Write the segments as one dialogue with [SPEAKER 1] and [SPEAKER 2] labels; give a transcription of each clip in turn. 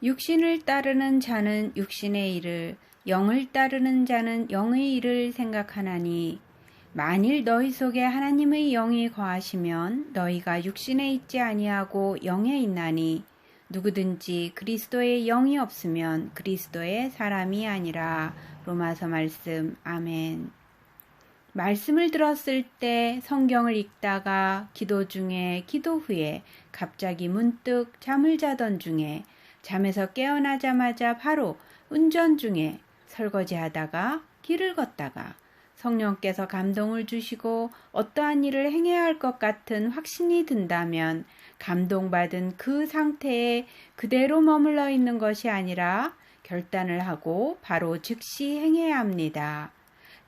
[SPEAKER 1] 육신을 따르는 자는 육신의 일을, 영을 따르는 자는 영의 일을 생각하나니, 만일 너희 속에 하나님의 영이 거하시면 너희가 육신에 있지 아니하고 영에 있나니, 누구든지 그리스도의 영이 없으면 그리스도의 사람이 아니라. 로마서 말씀, 아멘. 말씀을 들었을 때 성경을 읽다가 기도 중에 기도 후에 갑자기 문득 잠을 자던 중에 잠에서 깨어나자마자 바로 운전 중에 설거지 하다가 길을 걷다가 성령께서 감동을 주시고 어떠한 일을 행해야 할 것 같은 확신이 든다면 감동받은 그 상태에 그대로 머물러 있는 것이 아니라 결단을 하고 바로 즉시 행해야 합니다.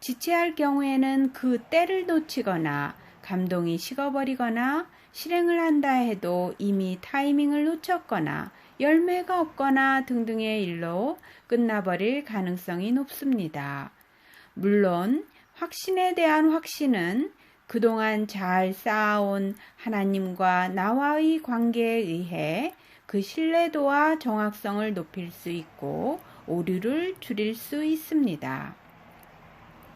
[SPEAKER 1] 지체할 경우에는 그 때를 놓치거나 감동이 식어버리거나 실행을 한다 해도 이미 타이밍을 놓쳤거나 열매가 없거나 등등의 일로 끝나버릴 가능성이 높습니다. 물론 확신에 대한 확신은 그동안 잘 쌓아온 하나님과 나와의 관계에 의해 그 신뢰도와 정확성을 높일 수 있고 오류를 줄일 수 있습니다.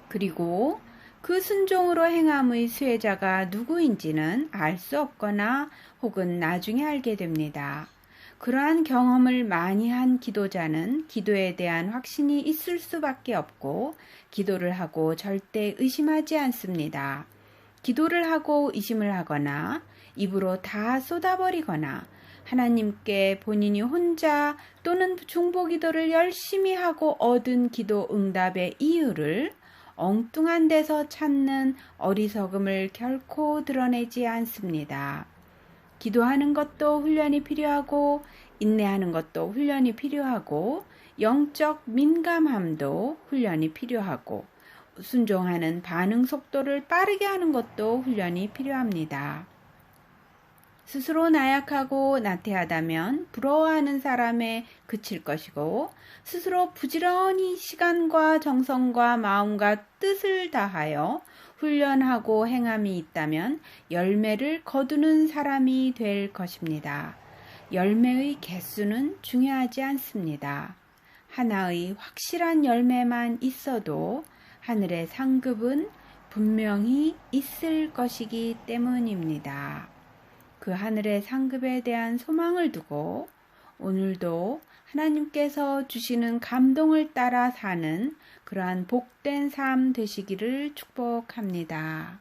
[SPEAKER 1] 그리고 그 순종으로 행함의 수혜자가 누구인지는 알 수 없거나 혹은 나중에 알게 됩니다. 그러한 경험을 많이 한 기도자는 기도에 대한 확신이 있을 수밖에 없고 기도를 하고 절대 의심하지 않습니다. 기도를 하고 의심을 하거나 입으로 다 쏟아버리거나 하나님께 본인이 혼자 또는 중보 기도를 열심히 하고 얻은 기도 응답의 이유를 엉뚱한 데서 찾는 어리석음을 결코 드러내지 않습니다. 기도하는 것도 훈련이 필요하고 인내하는 것도 훈련이 필요하고 영적 민감함도 훈련이 필요하고 순종하는 반응 속도를 빠르게 하는 것도 훈련이 필요합니다. 스스로 나약하고 나태하다면 부러워하는 사람에 그칠 것이고 스스로 부지런히 시간과 정성과 마음과 뜻을 다하여 훈련하고 행함이 있다면 열매를 거두는 사람이 될 것입니다. 열매의 개수는 중요하지 않습니다. 하나의 확실한 열매만 있어도 하늘의 상급은 분명히 있을 것이기 때문입니다. 그 하늘의 상급에 대한 소망을 두고 오늘도 하나님께서 주시는 감동을 따라 사는 그러한 복된 삶 되시기를 축복합니다.